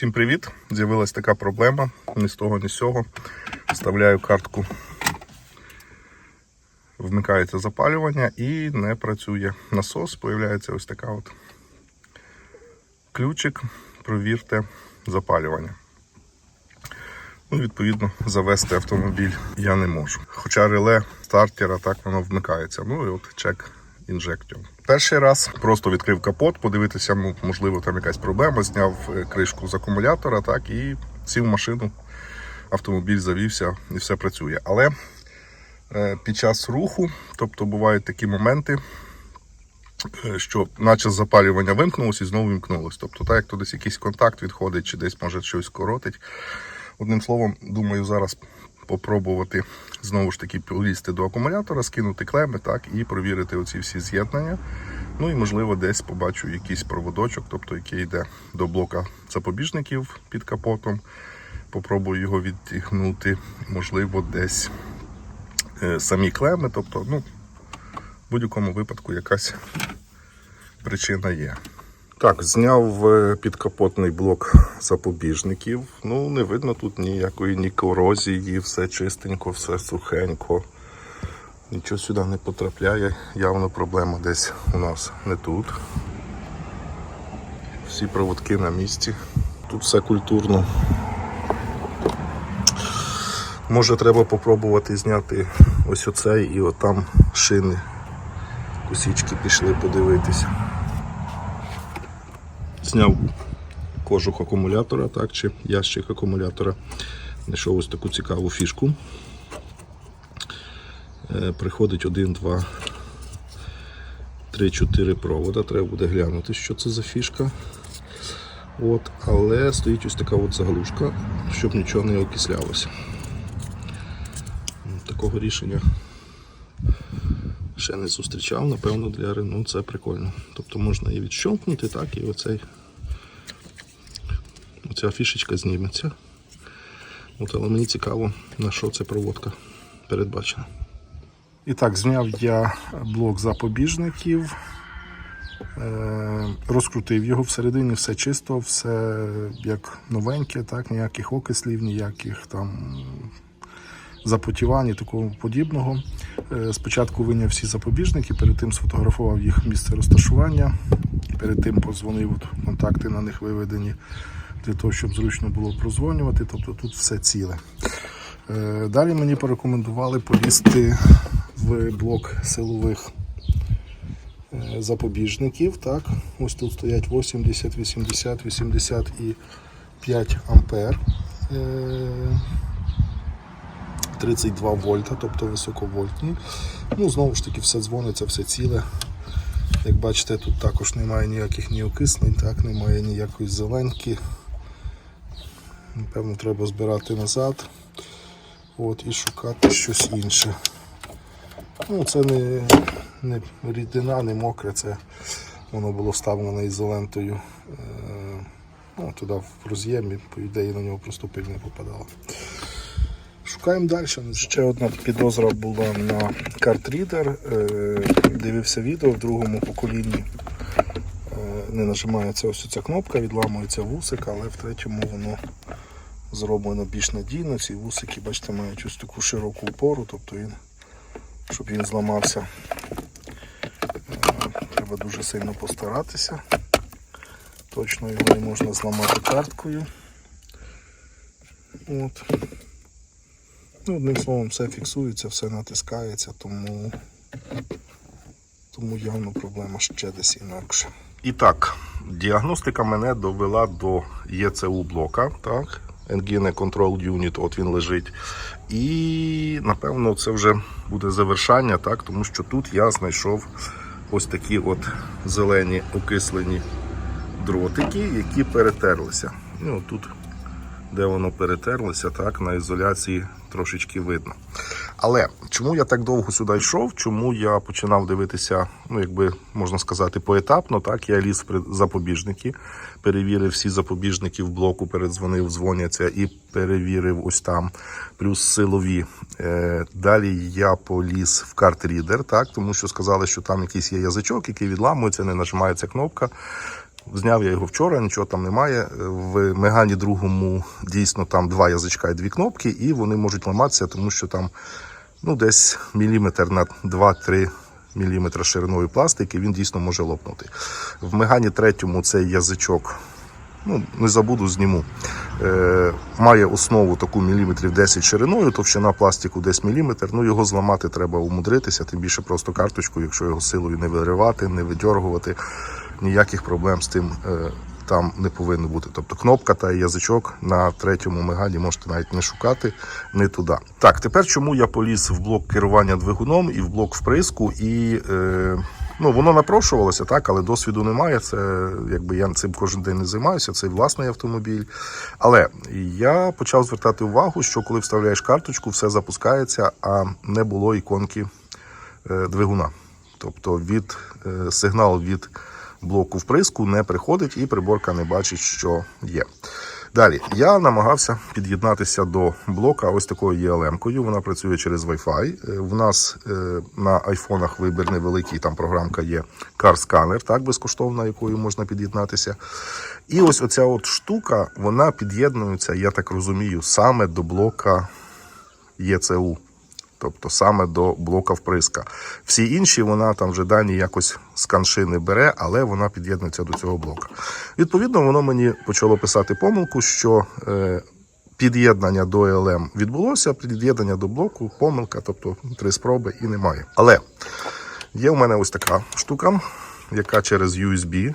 Всім привіт! З'явилась така проблема. Ні з того, ні з сього. Вставляю картку. Вмикається запалювання і не працює насос. Появляється ось така от ключик. Провірте запалювання. Ну, відповідно, завести автомобіль я не можу. Хоча реле стартера так воно вмикається. Ну і от чек інжектів. Перший раз просто відкрив капот, подивитися, можливо, там якась проблема, зняв е, кришку з акумулятора, так, і сів машину, автомобіль завівся і все працює. Але е, під час руху, тобто бувають такі моменти, е, що наче запалювання вимкнулося і знову вимкнулося. Тобто, так як то десь якийсь контакт відходить, чи десь може щось коротить. Одним словом, думаю, зараз попробувати знову ж таки полізти до акумулятора, скинути клеми, так, і провірити оці всі з'єднання. Ну і можливо десь побачу якийсь проводочок, тобто який йде до блока запобіжників під капотом. Попробую його відтягнути, можливо, десь е, самі клеми. Тобто, ну, в будь-якому випадку якась причина є. Так, зняв е, підкапотний блок запобіжників. Ну, не видно тут ніякої ні корозії, все чистенько, все сухенько. Нічого сюди не потрапляє. Явно проблема десь у нас не тут. Всі проводки на місці. Тут все культурно. Може треба попробувати зняти ось оцей і отам шини. Кусічки пішли подивитися зняв кожух акумулятора, так, чи ящик акумулятора. Знайшов ось таку цікаву фішку. Е, Приходить 1, 2, 3, 4 провода. Треба буде глянути, що це за фішка. От, але стоїть ось така от заглушка, щоб нічого не окислялося. Такого рішення ще не зустрічав, напевно, для Renault це прикольно. Тобто можна і відщолкнути, так, і оцей Оця фішечка зніметься. От, але мені цікаво, на що ця проводка передбачена. І так, зняв я блок запобіжників, е, розкрутив його всередині, все чисто, все як новеньке, так, ніяких окислів, ніяких там запотівань і такого подібного. Е, Спочатку виняв всі запобіжники, перед тим сфотографував їх місце розташування, перед тим подзвонив, от контакти на них виведені для того, щоб зручно було прозвонювати. Тобто тут все ціле. Е, Далі мені порекомендували полізти в блок силових е, запобіжників. Так. Ось тут стоять 80, 80, 80 і 5 ампер. Е, 32 вольта, тобто високовольтні. Ну, знову ж таки, все дзвониться, все ціле. Як бачите, тут також немає ніяких ні окислень, так, немає ніякої зеленки. Напевно, треба збирати назад от, і шукати щось інше. Ну, Це не, не рідина, не мокре, це воно було вставлено ізолентою е, ну, туди в роз'ємі, по ідеї на нього просто пиль не попадала. Шукаємо далі. Ще одна підозра була на картрідер. Е, Дивився відео в другому поколінні. Е, Не нажимається ось ця кнопка, відламується вусик, але в третьому воно зроблено більш надійно. Ці вусики, бачите, мають ось таку широку опору, тобто він, щоб він зламався, е, треба дуже сильно постаратися. Точно його не можна зламати карткою. От. Ну, одним словом, все фіксується, все натискається, тому, тому явно проблема ще десь інакше. І так, діагностика мене довела до ЄЦУ блока, так, Engine Control Unit, от він лежить. І напевно це вже буде завершання, так, тому що тут я знайшов ось такі от зелені окислені дротики, які перетерлися. Ну, тут де воно перетерлося, так, на ізоляції трошечки видно. Але чому я так довго сюди йшов? Чому я починав дивитися, ну якби можна сказати, поетапно, так, я ліз в запобіжники, перевірив всі запобіжники в блоку, передзвонив, дзвоняться і перевірив ось там, плюс силові. Е, Далі я поліз в карт-рідер, так, тому що сказали, що там якийсь є язичок, який відламується, не нажимається кнопка. Зняв я його вчора, нічого там немає. В Мегані другому дійсно там два язичка і дві кнопки, і вони можуть ламатися, тому що там ну, десь міліметр на 2-3 мм шириною пластики, він дійсно може лопнути. В Мегані третьому цей язичок, ну, не забуду, зніму. Е, має основу таку міліметрів 10 шириною, товщина пластику десь міліметр. Ну його зламати треба умудритися, тим більше просто карточку, якщо його силою не виривати, не видьоргувати, ніяких проблем з тим е, там не повинно бути. Тобто кнопка та язичок на третьому мегані можете навіть не шукати, не туди. Так, тепер чому я поліз в блок керування двигуном і в блок вприску, і е, ну воно напрошувалося, так, але досвіду немає. Це якби я цим кожен день не займаюся, це власний автомобіль. Але я почав звертати увагу, що коли вставляєш карточку, все запускається, а не було іконки е, двигуна. Тобто від е, сигнал від блоку вприску не приходить і приборка не бачить, що є. Далі я намагався під'єднатися до блока ось такою ELM-кою. Вона працює через Wi-Fi. Е, В нас е, на айфонах вибір невеликий, там програмка є Car Scanner, так безкоштовна, якою можна під'єднатися. І ось оця от штука, вона під'єднується, я так розумію, саме до блока ЄЦУ. Тобто саме до блока вприска. Всі інші вона там вже дані якось з канши не бере, але вона під'єднується до цього блока. Відповідно, воно мені почало писати помилку, що е, під'єднання до LM відбулося, під'єднання до блоку, помилка, тобто три спроби і немає. Але є в мене ось така штука, яка через USB,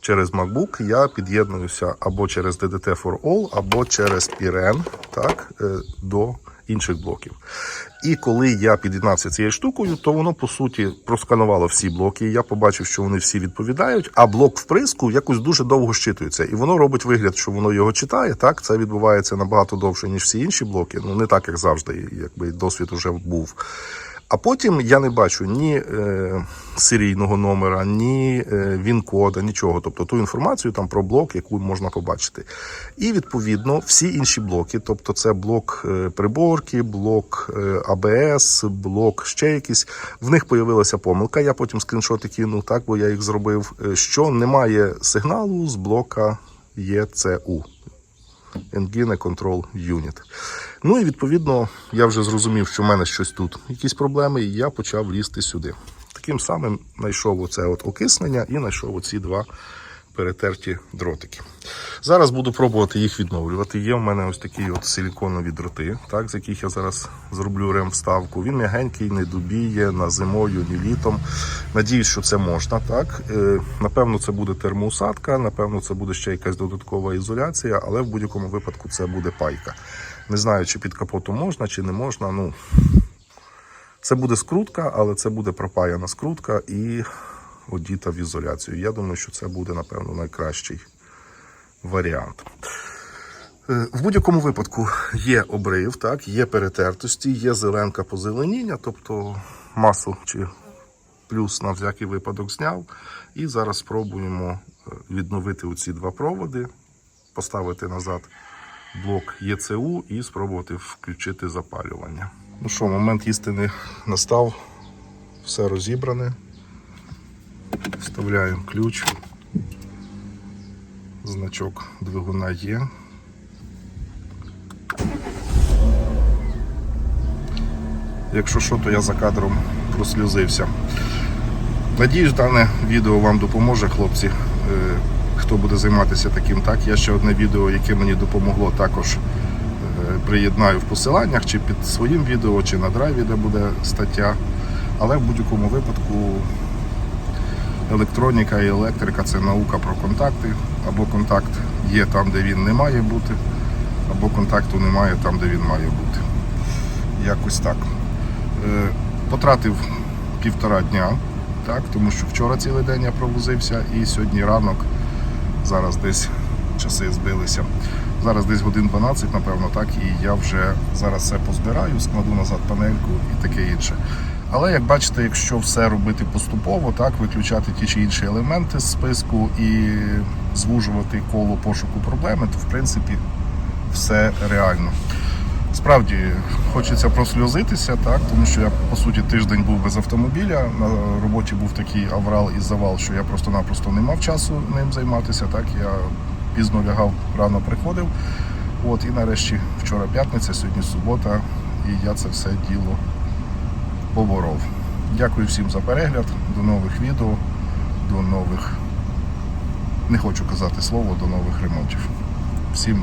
через MacBook я під'єднуюся або через DDT for All, або через PIREN, так, е, до інших блоків. І коли я під'єднався цією штукою, то воно по суті просканувало всі блоки. Я побачив, що вони всі відповідають, а блок вприску якось дуже довго щитується. І воно робить вигляд, що воно його читає. Так, це відбувається набагато довше, ніж всі інші блоки. Ну не так, як завжди, якби досвід уже був. А потім я не бачу ні е, серійного номера, ні е, він-кода, нічого. Тобто ту інформацію там про блок, яку можна побачити. І відповідно всі інші блоки, тобто це блок е, приборки, блок е, АБС, блок ще якийсь. В них появилася помилка. Я потім скріншоти кинув, так, бо я їх зробив. е, Що немає сигналу з блока ЄЦУ. Engine Control Unit. Ну і відповідно я вже зрозумів, що в мене щось тут, якісь проблеми, і я почав лізти сюди. Таким самим знайшов оце от окиснення і знайшов оці два перетерті дротики. Зараз буду пробувати їх відновлювати. Є в мене ось такі от силіконові дроти, так, з яких я зараз зроблю ремвставку. Він м'ягенький, не дубіє на зимою, ні літом. Надіюсь, що це можна. Так. Е, Напевно, це буде термоусадка, напевно, це буде ще якась додаткова ізоляція, але в будь-якому випадку це буде пайка. Не знаю, чи під капотом можна, чи не можна. Ну, це буде скрутка, але це буде пропаяна скрутка і одіта в ізоляцію. Я думаю, що це буде, напевно, найкращий варіант. Е, В будь-якому випадку є обрив, так, є перетертості, є зеленка позеленіння, тобто масу чи плюс на всякий випадок зняв. І зараз спробуємо е, відновити оці два проводи, поставити назад блок ЄЦУ і спробувати включити запалювання. Ну що, момент істини настав, все розібране. Вставляємо ключ. Значок двигуна є. Якщо що, то я за кадром прослюзився. Надіюсь, дане відео вам допоможе, хлопці. Хто буде займатися таким, так. Я ще одне відео, яке мені допомогло, також е, приєднаю в посиланнях, чи під своїм відео, чи на драйві, де буде стаття. Але в будь-якому випадку електроніка і електрика це наука про контакти. Або контакт є там, де він не має бути, або контакту немає там, де він має бути. Якось так. Е, Потратив півтора дня, так, тому що вчора цілий день я провозився і сьогодні ранок, зараз десь часи збилися. Зараз десь годин 12, напевно, так, і я вже зараз все позбираю, складу назад панельку і таке інше. Але як бачите, якщо все робити поступово, так, виключати ті чи інші елементи з списку і звужувати коло пошуку проблеми, то в принципі все реально. Справді хочеться просльозитися, так, тому що я по суті тиждень був без автомобіля. На роботі був такий аврал і завал, що я просто-напросто не мав часу ним займатися. Так, я пізно лягав, рано приходив. От, і нарешті вчора п'ятниця, сьогодні субота, і я це все діло поборов. Дякую всім за перегляд. До нових відео, до нових, не хочу казати слово, до нових ремонтів. Всім